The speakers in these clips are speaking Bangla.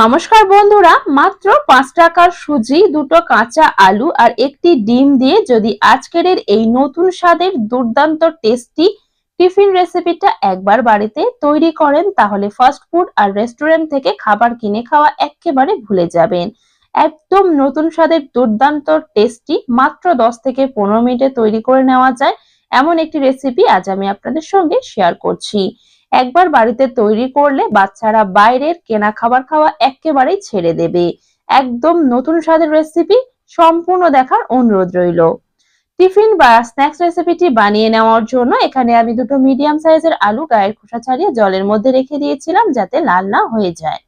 নমস্কার বন্ধুরা, মাত্র পাঁচ টাকার সুজি, দুটো কাঁচা আলু আর একটি ডিম দিয়ে যদি আজকের এই নতুন স্বাদের দুর্দান্ত টেস্টি টিফিন রেসিপিটা একবার বাড়িতে তৈরি করেন, তাহলে ফাস্ট ফুড আর রেস্টুরেন্ট থেকে খাবার কিনে খাওয়া একেবারে ভুলে যাবেন। একদম নতুন স্বাদের দুর্দান্ত টেস্টি মাত্র দশ থেকে পনেরো মিনিটে তৈরি করে নেওয়া যায়। এমন একটি রেসিপি আজ আমি আপনাদের সঙ্গে শেয়ার করছি। একবার বাড়িতে তৈরি করলে বাচ্চারা বাইরের কেনা খাবার খাওয়া একেবারেই ছেড়ে দেবে। একদম নতুন স্বাদের রেসিপি সম্পূর্ণ দেখার অনুরোধ রইল। টিফিন বা স্ন্যাক্স রেসিপিটি বানিয়ে নেওয়ার জন্য এখানে আমি দুটো মিডিয়াম সাইজের আলু, গায়ের খোসা ছাড়িয়ে জলের মধ্যে রেখে দিয়েছিলাম যাতে লাল না হয়ে যায়।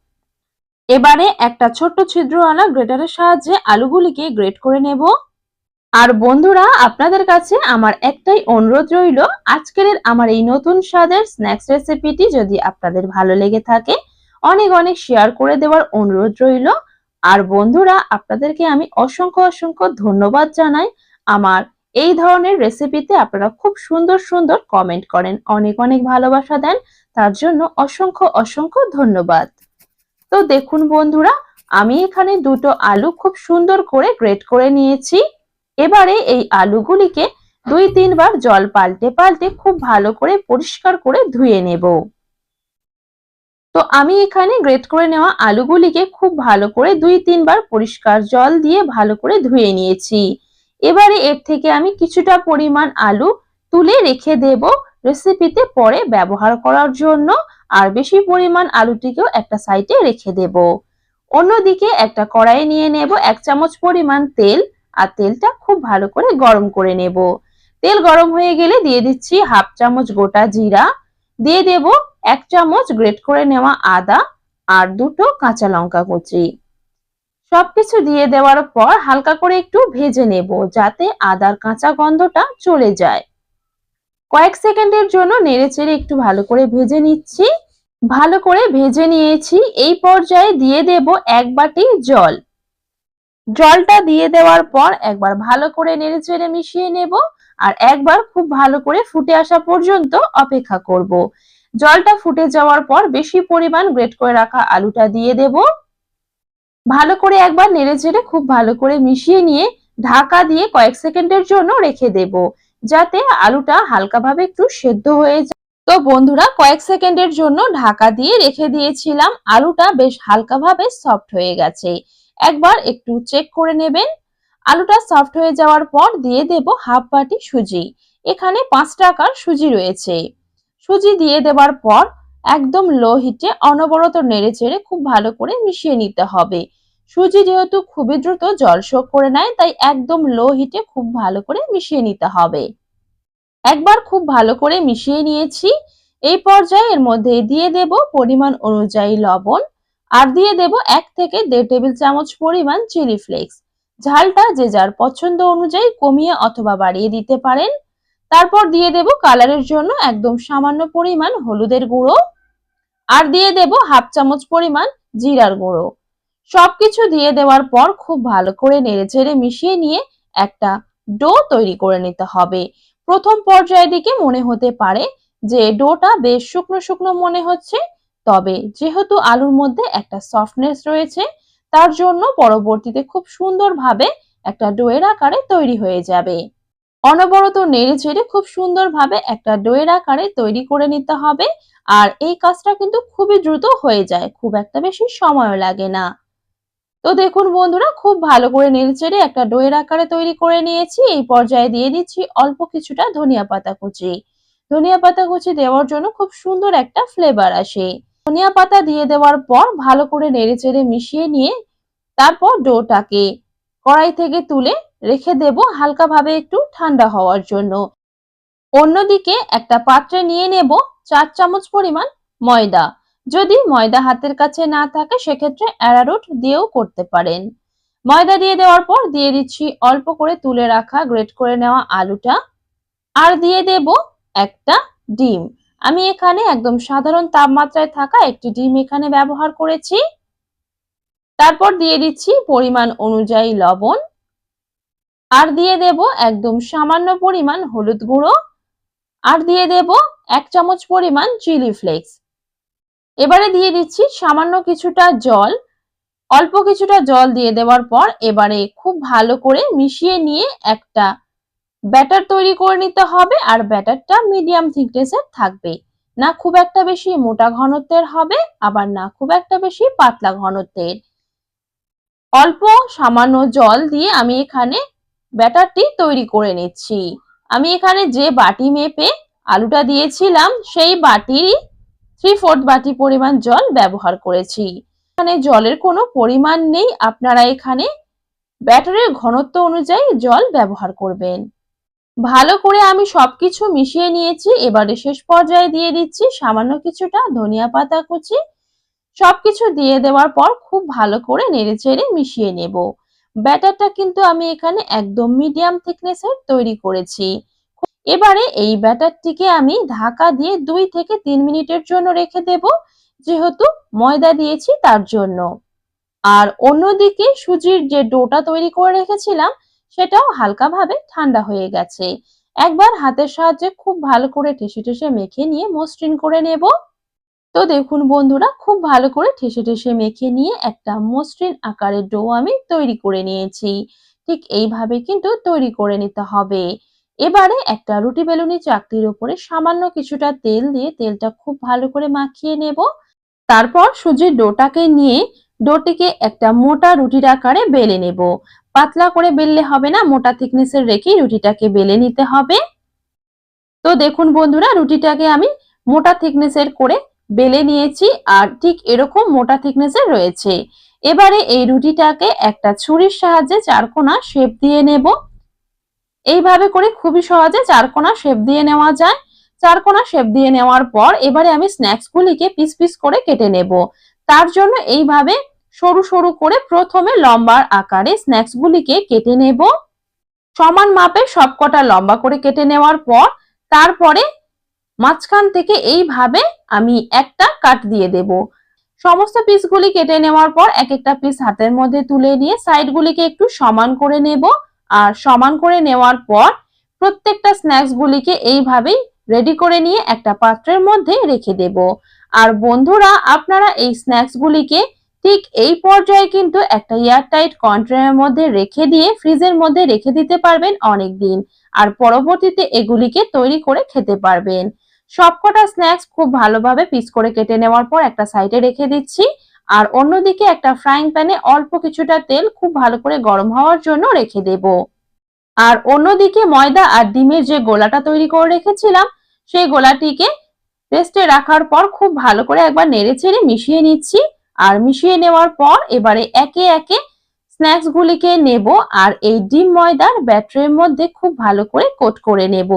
এবারে একটা ছোট্ট ছিদ্রওয়ালা গ্রেটারের সাহায্যে আলুগুলিকে গ্রেট করে নেব। আর বন্ধুরা, আপনাদের কাছে আমার একটাই অনুরোধ রইল, আজকের আমার এই নতুন স্বাদের স্ন্যাক্স রেসিপিটি যদি আপনাদের ভালো লেগে থাকে, অনেক অনেক শেয়ার করে দেওয়ার অনুরোধ রইল। আর বন্ধুরা, আপনাদেরকে আমি অসংখ্য অসংখ্য ধন্যবাদ জানাই। আমার এই ধরনের রেসিপিতে আপনারা খুব সুন্দর সুন্দর কমেন্ট করেন, অনেক অনেক ভালোবাসা দেন। তার জন্য অসংখ্য অসংখ্য ধন্যবাদ। তো দেখুন বন্ধুরা, আমি এখানে দুটো আলু খুব সুন্দর করে গ্রেট করে নিয়েছি। এবারে এই আলুগুলিকে দুই তিনবার জল পাল্টে পাল্টে খুব ভালো করে পরিষ্কার করে ধুয়ে নেব। তো আমি এখানে গ্রেট করে নেওয়া আলুগুলিকে খুব ভালো করে দুই তিনবার পরিষ্কার জল দিয়ে ভালো করে ধুয়ে নিয়েছি। এবারে এর থেকে আমি কিছুটা পরিমাণ আলু তুলে রেখে দেব রেসিপিতে পরে ব্যবহার করার জন্য, আর বেশি পরিমাণ আলুটিকেও একটা সাইডে রেখে দেব। অন্যদিকে একটা কড়াই নিয়ে নেব এক চামচ পরিমাণ তেল আর তেলটা খুব ভালো করে গরম করে নেব। তেল গরম হয়ে গেলে দিয়ে দিচ্ছি হাফ চামচ গোটা জিরা, দিয়ে দেব এক চামচ গ্রেট করে নেওয়া আদা আর দুটো কাঁচা লঙ্কা কুচি। সবকিছু দিয়ে দেওয়ার পর হালকা করে একটু ভেজে নেব যাতে আদার কাঁচা গন্ধটা চলে যায়। কয়েক সেকেন্ডের জন্য নেড়ে চেড়ে একটু ভালো করে ভেজে নিচ্ছি। ভালো করে ভেজে নিয়েছি। এই পর্যায়ে দিয়ে দেব এক বাটি জল। জলটা দিয়ে দেওয়ার পর একবার ভালো করে নেড়ে চেড়ে মিশিয়ে নেব আর একবার খুব ভালো করে ফুটে আসা পর্যন্ত অপেক্ষা করব। জলটা ফুটে যাওয়ার পর বেশি পরিমাণ গ্রেট করে রাখা আলুটা দিয়ে দেব। ভালো করে একবার নেড়ে চেড়ে খুব ভালো করে মিশিয়ে নিয়ে ঢাকা দিয়ে কয়েক সেকেন্ডের জন্য রেখে দেব যাতে আলুটা হালকাভাবে একটু সেদ্ধ হয়ে যায়। তো বন্ধুরা, কয়েক সেকেন্ডের জন্য ঢাকা দিয়ে রেখে দিয়েছিলাম। আলুটা বেশ হালকাভাবে সফট হয়ে গেছে। একবার একটু চেক করে নেবেন। আলুটা সফট হয়ে যাওয়ার পর দিয়ে দেব হাফ বাটি সুজি। এখানে পাঁচ টাকার সুজি রয়েছে। সুজি দিয়ে দেওয়ার পর একদম লো হিটে অনবরত নেড়ে চেড়ে খুব ভালো করে মিশিয়ে নিতে হবে। সুজি যেহেতু খুবই দ্রুত জল শোক করে নেয়, তাই একদম লো হিটে খুব ভালো করে মিশিয়ে নিতে হবে। একবার খুব ভালো করে মিশিয়ে নিয়েছি। এই পর্যায়ে এর মধ্যে দিয়ে দেব পরিমাণ অনুযায়ী লবণ। আর দিয়ে দেব এক থেকে দেড় টেবিল চামচ পরিমাণ চিলি ফ্লেক্স। ঝালটা যে যার পছন্দ অনুযায়ী কমিয়ে অথবা বাড়িয়ে দিতে পারেন। তারপর দিয়ে দেব কালারের জন্য একদম সামান্য পরিমাণ হলুদের গুঁড়ো। আর দিয়ে দেব হাফ চামচ পরিমাণ জিরার গুঁড়ো। সবকিছু দিয়ে দেওয়ার পর খুব ভালো করে নেড়ে চেড়ে মিশিয়ে নিয়ে একটা ডো তৈরি করে নিতে হবে। প্রথম পর্যায়ের দিকে মনে হতে পারে যে ডোটা বেশ শুকনো শুকনো মনে হচ্ছে। তবে যেহেতু আলুর মধ্যে একটা সফটনেস রয়েছে, তার জন্য পরবর্তীতে খুব সুন্দরভাবে একটা ডোয়ের আকারে তৈরি হয়ে যাবে। অনবরত নেড়ে ছেড়ে খুব সুন্দরভাবে একটা ডোয়ের আকারে তৈরি করে নিতে হবে আর এই কাজটা কিন্তু খুবই দ্রুত হয়ে যায়, খুব একটা বেশি সময় লাগে না। তো দেখুন বন্ধুরা, খুব ভালো করে নেড়ে চেড়ে একটা ডোয়ের আকারে তৈরি করে নিয়েছি। এই পর্যায়ে দিয়ে দিচ্ছি অল্প কিছুটা ধনিয়া পাতা কুচি। ধনিয়া পাতা কুচি দেওয়ার জন্য খুব সুন্দর একটা ফ্লেভার আসে। ধনিয়া পাতা দিয়ে দেওয়ার পর ভালো করে নেড়ে চেড়ে মিশিয়ে নিয়ে তারপর ডোটাকে কড়াই থেকে তুলে রেখে দেব হালকাভাবে একটু ঠান্ডা হওয়ার জন্য। অন্যদিকে একটা পাত্রে নিয়ে নেব চার চামচ পরিমাণ ময়দা। যদি ময়দা হাতের কাছে না থাকে, সেক্ষেত্রে অ্যারারুট দিয়েও করতে পারেন। ময়দা দিয়ে দেওয়ার পর দিয়ে দিচ্ছি অল্প করে তুলে রাখা, গ্রেট করে নেওয়া আলুটা। আর দিয়ে দেব একটা ডিম। আমি এখানে একদম সাধারণ তাপমাত্রায় থাকা একটি ডিম এখানে ব্যবহার করেছি। তারপর দিয়ে দিচ্ছি পরিমাণ অনুযায়ী লবণ। আর দিয়ে দেব একদম সামান্য পরিমাণ হলুদ গুঁড়ো। আর দিয়ে দেব এক চামচ পরিমাণ চিলি ফ্লেক্স। এবারে দিয়ে দিচ্ছি সামান্য কিছুটা জল। অল্প কিছুটা জল দিয়ে দেওয়ার পর এবারে খুব ভালো করে মিশিয়ে নিয়ে একটা ব্যাটার তৈরি করে নিতে হবে আর ব্যাটারটা মিডিয়াম থিকনেসের থাকবে। না খুব একটা বেশি মোটা ঘনত্বের হবে, আবার না খুব একটা বেশি পাতলা ঘনত্বের। অল্প সামান্য জল দিয়ে আমি এখানে ব্যাটারটি তৈরি করে নিচ্ছি। আমি এখানে যে বাটি মেপে আলুটা দিয়েছিলাম, সেই বাটিরই থ্রি ফোর্থ বাটি পরিমাণ জল ব্যবহার করেছি। এখানে জলের কোনো পরিমাণ নেই, আপনারা এখানে ব্যাটারের ঘনত্ব অনুযায়ী জল ব্যবহার করবেন। ভালো করে আমি সবকিছু মিশিয়ে নিয়েছি, এবারে শেষ পর্যায়ে দিয়ে দিচ্ছি সামান্য কিছুটা ধনিয়া পাতা কুচি। সবকিছু দিয়ে দেওয়ার পর খুব ভালো করে নেড়েচেড়ে মিশিয়ে নেব। ব্যাটারটা কিন্তু আমি এখানে একদম মিডিয়াম থিকনেসের তৈরি করেছি। এবারে এই ব্যাটারটিকে আমি ঢাকা দিয়ে দুই থেকে তিন মিনিটের জন্য রেখে দেব, যেহেতু ময়দা দিয়েছি তার জন্য। আর অন্যদিকে সুজির যে ডোটা তৈরি করে রেখেছিলাম সেটাও হালকাভাবে ঠান্ডা হয়ে গেছে। একবার হাতের সাহায্যে খুব ভালো করে ঠেসে ঠেসে মেখে নিয়ে মসৃণ করে নেব। তো দেখুন বন্ধুরা, খুব ভালো করে ঠেসে ঠেসে মেখে নিয়ে একটা মসৃণ আকারের ডো আমি তৈরি করে নিয়েছি। ঠিক এইভাবে কিন্তু তৈরি করে নিতে হবে। এবারে একটা রুটি বেলুনি চাকরির উপরে সামান্য কিছুটা তেল দিয়ে তেলটা খুব ভালো করে মাখিয়ে নেব। তারপর সুজির ডোটাকে নিয়ে ডোটিকে একটা মোটা রুটির আকারে বেলে নেব। পাতলা করে বেললে হবে না, মোটা থিকনেসের রেখেই রুটিটাকে বেলে নিতে হবে। তো দেখুন বন্ধুরা, রুটিটাকে আমি মোটা থিকনেসের করে বেলে নিয়েছি আর ঠিক এরকম মোটা থিকনেসের রয়েছে। এবারে এই রুটিটাকে একটা ছুরির সাহায্যে চারকোনা শেপ দিয়ে নেব। এইভাবে করে খুবই সহজে চারকোনা শেপ দিয়ে নেওয়া যায়। চারকোনা শেপ দিয়ে নেওয়ার পর এবারে আমি স্ন্যাক্সগুলিকে পিস পিস করে কেটে নেব। তার জন্য এইভাবে সরু সরু করে প্রথমে লম্বার আকারে স্ন্যাক্সগুলিকে কেটে নেব। সমান মাপে সবকটা লম্বা করে কেটে নেওয়ার পর তারপরে মাঝখান থেকে এইভাবে আমি একটা কাট দিয়ে দেব। সমস্ত পিসগুলি কেটে নেওয়ার পর এক একটা পিস হাতের মধ্যে তুলে নিয়ে সাইডগুলিকে একটু সমান করে নেব। আর সমান করে নেওয়ার পর প্রত্যেকটা স্ন্যাক্সগুলিকে এইভাবেই রেডি করে নিয়ে একটা পাত্রের মধ্যে রেখে দেব। আর বন্ধুরা, আপনারা এই স্ন্যাক্সগুলিকে ঠিক এই পর্যায়ে কিন্তু একটা এয়ারটাইট কন্টেনারের মধ্যে রেখে দিয়ে ফ্রিজের মধ্যে রেখে দিতে পারবেন অনেক দিন আর পরবর্তীতে এগুলিকে তৈরি করে খেতে পারবেন। সবকটা স্ন্যাক্স খুব ভালোভাবে পিস করে কেটে নেওয়ার পর একটা সাইডে রেখে দিচ্ছি। আর অন্যদিকে একটা ফ্রাইং প্যানে অল্প কিছুটা তেল খুব ভালো করে গরম হওয়ার জন্য রেখে দেব। আর অন্যদিকে ময়দা আর ডিমের যে গোলাটা তৈরি করে রেখেছিলাম, সেই গোলাটিকে রেস্টে রাখার পর খুব ভালো করে একবার নেড়ে ছেড়ে মিশিয়ে নিচ্ছি। আর মিশিয়ে নেওয়ার পর এবারে একে একে স্ন্যাক্স গুলিকে নেব আর এই ডিম ময়দার ব্যাটারের মধ্যে খুব ভালো করে কোট করে নেব।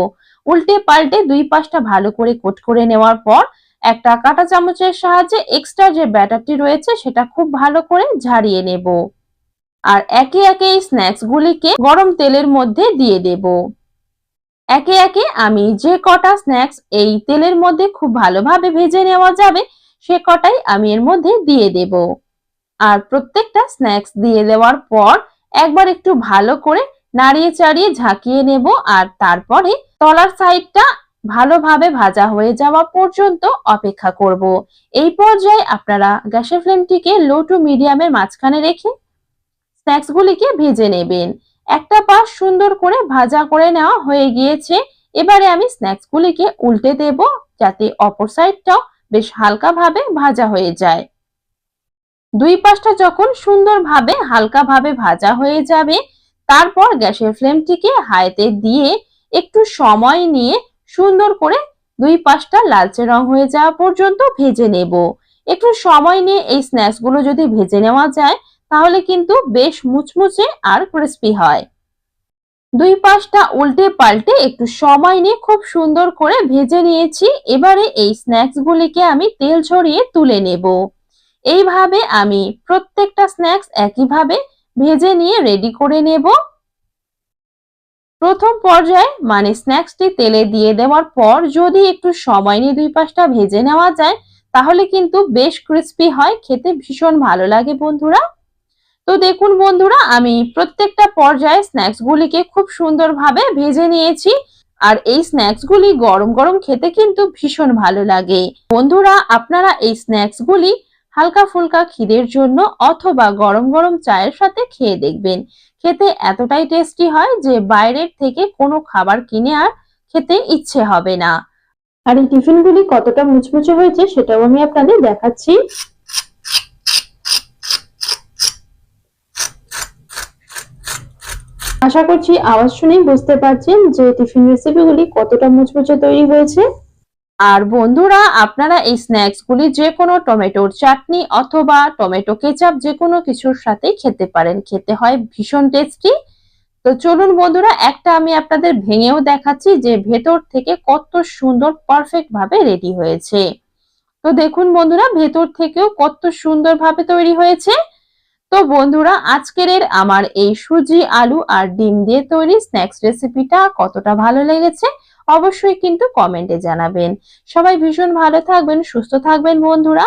উল্টে পাল্টে দুই পাশটা ভালো করে কোট করে নেওয়ার পর একটা কাঁটা চামচের সাহায্যে এক্সট্রা যে ব্যাটারটি রয়েছে সেটা খুব ভালো করে ঝাড়িয়ে নেব। আর একে একে এই স্ন্যাক্স গুলিকে গরম তেলের মধ্যে দিয়ে দেব। একে একে আমি যে কটা স্ন্যাক্স এই তেলের মধ্যে খুব ভালোভাবে ভেজে নেওয়া যাবে সে কটাই আমি এর মধ্যে দিয়ে দেব। আর প্রত্যেকটা স্ন্যাক্স দিয়ে দেওয়ার পর একবার একটু ভালো করে নাড়িয়ে চাড়িয়ে ঝাঁকিয়ে নেব আর তারপরে তলার সাইডটা ভালোভাবে ভাজা হয়ে যাওয়া পর্যন্ত অপেক্ষা করব। এই পর্যায়ে আপনারা গ্যাসের ফ্লেমটিকে লো টু মিডিয়ামের মাঝখানে রেখে স্ন্যাক্সগুলিকে ভেজে নেবেন। একটা পাশ সুন্দর করে ভাজা করে নেওয়া হয়ে গিয়েছে। এবারে আমি স্ন্যাক্সগুলিকে উল্টে দেব যাতে অপর সাইডটাও বেশ হালকাভাবে ভাজা হয়ে যায়। দুই পাশটা যখন সুন্দরভাবে হালকাভাবে ভাজা হয়ে যাবে, তারপর গ্যাসের ফ্লেমটিকে হাইতে দিয়ে একটু সময় নিয়ে সুন্দর করে দুই পাশটা লালচে রং হয়ে যাওয়া পর্যন্ত ভেজে নেব। একটু সময় নিয়ে এই স্ন্যাক্সগুলো যদি ভেজে নেওয়া যায়, তাহলে কিন্তু বেশ মুচমুচে আর ক্রিস্পি হয়। দুই পাশটা উল্টে পাল্টে একটু সময় নিয়ে খুব সুন্দর করে ভেজে নিয়েছি। এবারে এই স্ন্যাক্সগুলিকে আমি তেল ছড়িয়ে তুলে নেব। এইভাবে আমি প্রত্যেকটা স্ন্যাক্স একইভাবে ভেজে নিয়ে রেডি করে নেব। প্রথম পর্যায়ে মানে স্ন্যাক্সটি তেলে দিয়ে দেওয়ার পর যদি একটু সময় নিয়ে দুই পাশটা ভেজে নেওয়া যায়, তাহলে কিন্তু বেশ ক্রিস্পি হয়, খেতে ভীষণ ভালো লাগে বন্ধুরা। তো দেখুন বন্ধুরা, আমি প্রত্যেকটা পর্যায়ে স্ন্যাক্সগুলিকে খুব সুন্দরভাবে ভেজে নিয়েছি। আর এই স্ন্যাক্সগুলি গরম গরম খেতে কিন্তু ভীষণ ভালো লাগে। বন্ধুরা, আপনারা এই স্ন্যাক্সগুলি হালকা ফুলকা খিদের জন্য অথবা গরম গরম চায়ের সাথে খেয়ে দেখবেন। খেতে এতটাই টেস্টি হয় যে বাইরের থেকে কোনো খাবার কিনে আর খেতে ইচ্ছে হবে না। আর এই টিফিনগুলি কতটা মুচমুচে হয়েছে সেটাও আমি আপনাদের দেখাচ্ছি। আশা করছি আওয়াজ শুনেই বুঝতে পারছেন যে টিফিন রেসিপিগুলি কতটা মুচমুচে তৈরি হয়েছে। আর বন্ধুরা, আপনারা এই স্ন্যাক্সগুলি যে কোনো টমেটোর চাটনি অথবা টমেটো কেচাপ যে কোনো কিছুর সাথে খেতে পারেন। খেতে হয় ভীষণ টেস্টি তো চলুন বন্ধুরা, একটা আমি আপনাদের ভেঙেও দেখাচ্ছি যে ভেতর থেকে কত সুন্দর পারফেক্ট ভাবে রেডি হয়েছে। তো দেখুন বন্ধুরা, ভেতর থেকেও কত সুন্দর ভাবে তৈরি হয়েছে। তো বন্ধুরা, আজকের আমার এই সুজি আলু আর ডিম দিয়ে তৈরি স্ন্যাক্স রেসিপিটা কতটা ভালো লেগেছে অবশ্যই কিন্তু কমেন্টে জানাবেন। সবাই ভীষণ ভালো থাকবেন, সুস্থ থাকবেন বন্ধুরা।